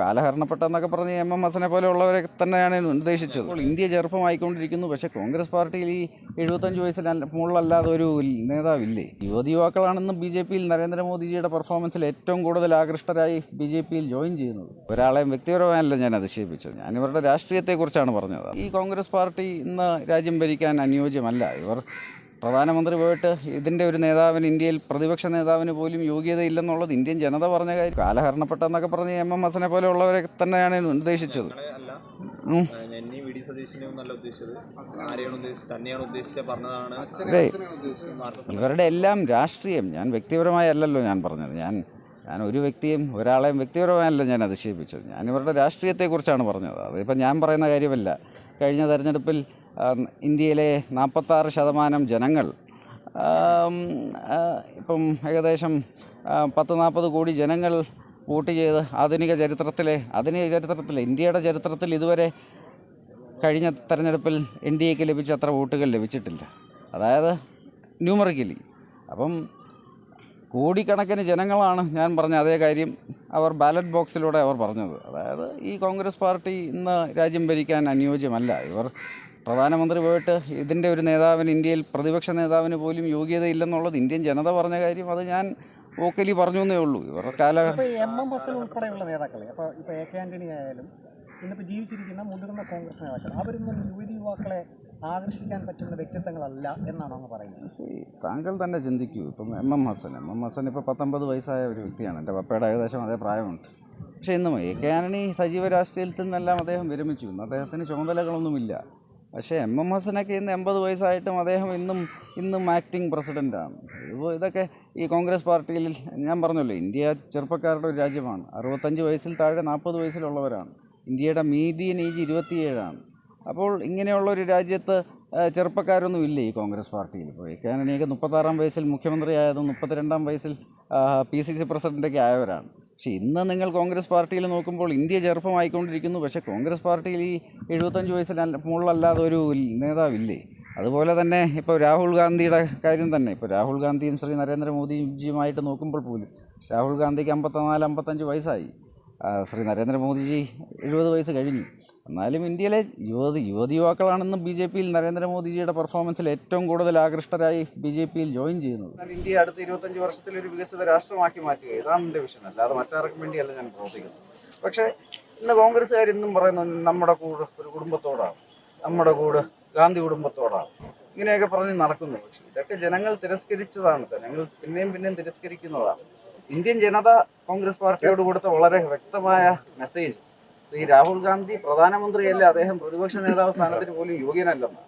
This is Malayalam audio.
കാലഹരണപ്പെട്ടെന്നൊക്കെ പറഞ്ഞ് എം എം ഹസനെ പോലെയുള്ളവരെ തന്നെയാണ് നിർദ്ദേശിച്ചത്. ഇന്ത്യ ചെറുപ്പമായിക്കൊണ്ടിരിക്കുന്നു. പക്ഷേ കോൺഗ്രസ് പാർട്ടിയിൽ ഈ എഴുപത്തഞ്ച് വയസ്സിൽ മുകളിലല്ലാതെ ഒരു നേതാവില്ലേ? യുവതി യുവാക്കളാണെന്ന് ബി ജെ പിയിൽ നരേന്ദ്രമോദിജിയുടെ പെർഫോമൻസിൽ ഏറ്റവും കൂടുതൽ ആകൃഷ്ടരായി ബി ജെ പിയിൽ ജോയിൻ ചെയ്യുന്നത്. ഒരാളെയും വ്യക്തിപരമായല്ല ഞാൻ അധിക്ഷേപിച്ചത്. ഞാൻ ഇവരുടെ രാഷ്ട്രീയത്തെക്കുറിച്ചാണ് പറഞ്ഞത്. ഈ കോൺഗ്രസ് പാർട്ടി ഇന്ന് രാജ്യം ഭരിക്കാൻ അനുയോജ്യമല്ല. ഇവർ പ്രധാനമന്ത്രി പോയിട്ട് ഇതിന്റെ ഒരു നേതാവിന് ഇന്ത്യയിൽ പ്രതിപക്ഷ നേതാവിന് പോലും യോഗ്യതയില്ലെന്നുള്ളത് ഇന്ത്യൻ ജനത പറഞ്ഞ കാര്യം. കാലഹരണപ്പെട്ടെന്നൊക്കെ പറഞ്ഞ് എം എം ഹസനെ പോലെയുള്ളവരെ തന്നെയാണ് ഉദ്ദേശിച്ചത്. ഇവരുടെ എല്ലാം രാഷ്ട്രീയം. ഞാൻ വ്യക്തിപരമായി അല്ലല്ലോ ഞാൻ പറഞ്ഞത്. ഞാൻ ഞാൻ ഒരു വ്യക്തിയും ഒരാളെയും വ്യക്തിപരമായല്ല ഞാൻ അധിക്ഷേപിച്ചത്. ഞാൻ ഇവരുടെ രാഷ്ട്രീയത്തെക്കുറിച്ചാണ് പറഞ്ഞത്. അതിപ്പോൾ ഞാൻ പറയുന്ന കാര്യമല്ല. കഴിഞ്ഞ തെരഞ്ഞെടുപ്പിൽ ഇന്ത്യയിലെ നാൽപ്പത്താറ് ശതമാനം ജനങ്ങൾ ഇപ്പം ഏകദേശം പത്ത് നാൽപ്പത് കോടി ജനങ്ങൾ വോട്ട് ചെയ്ത് ആധുനിക ചരിത്രത്തിലെ ആധുനിക ചരിത്രത്തിലെ ഇന്ത്യയുടെ ചരിത്രത്തിൽ ഇതുവരെ കഴിഞ്ഞ തെരഞ്ഞെടുപ്പിൽ എൻ ഡി എക്ക് ലഭിച്ച അത്ര വോട്ടുകൾ ലഭിച്ചിട്ടില്ല. അതായത് ന്യൂമറിക്കലി. അപ്പം കോടിക്കണക്കിന് ജനങ്ങളാണ് ഞാൻ പറഞ്ഞ അതേ കാര്യം അവർ ബാലറ്റ് ബോക്സിലൂടെ അവർ പറഞ്ഞത്. അതായത് ഈ കോൺഗ്രസ് പാർട്ടി ഇന്ന് രാജ്യം ഭരിക്കാൻ അനുയോജ്യമല്ല. ഇവർ പ്രധാനമന്ത്രി പോയിട്ട് ഇതിന്റെ ഒരു നേതാവിന് ഇന്ത്യയിൽ പ്രതിപക്ഷ നേതാവിന് പോലും യോഗ്യതയില്ലെന്നുള്ളത് ഇന്ത്യൻ ജനത പറഞ്ഞ കാര്യം അത് ഞാൻ വോക്കലി പറഞ്ഞു എന്നേ ഉള്ളൂ. ഇവരുടെ കാല ഉൾപ്പെടെയുള്ള നേതാക്കളെ അപ്പോൾ ഇപ്പോൾ എ കെ ആന്റണി ആയാലും ഇന്നിപ്പോൾ ജീവിച്ചിരിക്കുന്ന മുതിർന്ന കോൺഗ്രസ് നേതാക്കൾ അവരൊന്നും യുവതി യുവാക്കളെ ആകർഷിക്കാൻ പറ്റുന്ന വ്യക്തിത്വങ്ങളല്ല എന്നാണ് അങ്ങ് പറയുന്നത്. താങ്കൾ തന്നെ ചിന്തിക്കൂ. ഇപ്പം M M Hasan M M Hasan ഇപ്പോൾ പത്തൊമ്പത് വയസ്സായ ഒരു വ്യക്തിയാണ്. എന്റെ പപ്പയുടെ ഏകദേശം അതേ പ്രായമുണ്ട്. പക്ഷേ ഇന്നും എ കെ ആന്റണി സജീവ രാഷ്ട്രീയത്തിൽ നിന്നെല്ലാം അദ്ദേഹം വിരമിച്ചു. ഇന്ന് അദ്ദേഹത്തിന് ചുമതലകളൊന്നുമില്ല. പക്ഷേ എം എം ഹസനൊക്കെ ഇന്ന് എൺപത് വയസ്സായിട്ടും അദ്ദേഹം ഇന്നും ഇന്നും ആക്ടിങ് പ്രസിഡന്റാണ് ഇത് ഇതൊക്കെ ഈ കോൺഗ്രസ് പാർട്ടിയിൽ ഞാൻ പറഞ്ഞല്ലോ ഇന്ത്യ ചെറുപ്പക്കാരുടെ ഒരു രാജ്യമാണ്. അറുപത്തഞ്ച് വയസ്സിൽ താഴെ നാൽപ്പത് വയസ്സിലുള്ളവരാണ്. ഇന്ത്യയുടെ മീഡിയൻ ഏജ് ഇരുപത്തിയേഴാണ്. അപ്പോൾ ഇങ്ങനെയുള്ള ഒരു രാജ്യത്ത് ചെറുപ്പക്കാരൊന്നും ഇല്ല ഈ കോൺഗ്രസ് പാർട്ടിയിൽ? ഇപ്പോൾ കാനണിയൊക്കെ മുപ്പത്താറാം വയസ്സിൽ മുഖ്യമന്ത്രി ആയതും മുപ്പത്തിരണ്ടാം വയസ്സിൽ പി സി സി പ്രസിഡന്റൊക്കെ ആയവരാണ്. പക്ഷേ ഇന്ന് നിങ്ങൾ കോൺഗ്രസ് പാർട്ടിയിൽ നോക്കുമ്പോൾ ഇന്ത്യ ചെറുപ്പമായിക്കൊണ്ടിരിക്കുന്നു. പക്ഷേ കോൺഗ്രസ് പാർട്ടിയിൽ ഈ എഴുപത്തഞ്ച് വയസ്സിൽ മുകളിലല്ലാതെ ഒരു നേതാവില്ലേ? അതുപോലെ തന്നെ ഇപ്പോൾ രാഹുൽ ഗാന്ധിയുടെ കാര്യം തന്നെ. ഇപ്പോൾ രാഹുൽ ഗാന്ധിയും ശ്രീ നരേന്ദ്രമോദിജിയുമായിട്ട് നോക്കുമ്പോൾ പോലും രാഹുൽ ഗാന്ധിക്ക് അമ്പത്തിനാല് അമ്പത്തഞ്ച് വയസ്സായി. ശ്രീ നരേന്ദ്രമോദിജി എഴുപത് വയസ്സ് കഴിഞ്ഞു. എന്നാലും ഇന്ത്യയിലെ യുവതി യുവതി യുവാക്കളാണെന്നും ബി ജെ പിയിൽ നരേന്ദ്രമോദിജിയുടെ പെർഫോമൻസിൽ ഏറ്റവും കൂടുതൽ ആകൃഷ്ടരായി ബി ജെ പിയിൽ ജോയിൻ ചെയ്യുന്നത്. ഇന്ത്യ അടുത്ത ഇരുപത്തഞ്ച് വർഷത്തിൽ ഒരു വികസിത രാഷ്ട്രമാക്കി മാറ്റുക ഇതാണ് എന്റെ വിഷൻ അല്ലാതെ മറ്റാർക്കും വേണ്ടിയല്ല ഞാൻ പ്രവർത്തിക്കുന്നത്. പക്ഷേ ഇന്ന് കോൺഗ്രസ്സുകാർ ഇന്നും പറയുന്നത് നമ്മുടെ കൂടെ ഒരു കുടുംബത്തോടാണ്. നമ്മുടെ കൂടെ ഗാന്ധി കുടുംബത്തോടാണ്. ഇങ്ങനെയൊക്കെ പറഞ്ഞ് നടക്കുന്നു. പക്ഷേ ഇതൊക്കെ ജനങ്ങൾ തിരസ്കരിച്ചതാണ് ജനങ്ങൾ പിന്നെയും പിന്നെയും തിരസ്കരിക്കുന്നതാണ്. ഇന്ത്യൻ ജനത കോൺഗ്രസ് പാർട്ടിയോട് കൊടുത്ത വളരെ വ്യക്തമായ മെസ്സേജ് ഈ രാഹുൽ ഗാന്ധി പ്രധാനമന്ത്രിയല്ല? അദ്ദേഹം പ്രതിപക്ഷ നേതാവ് സ്ഥാനത്തിന് പോലും യോഗ്യനല്ലെന്ന്.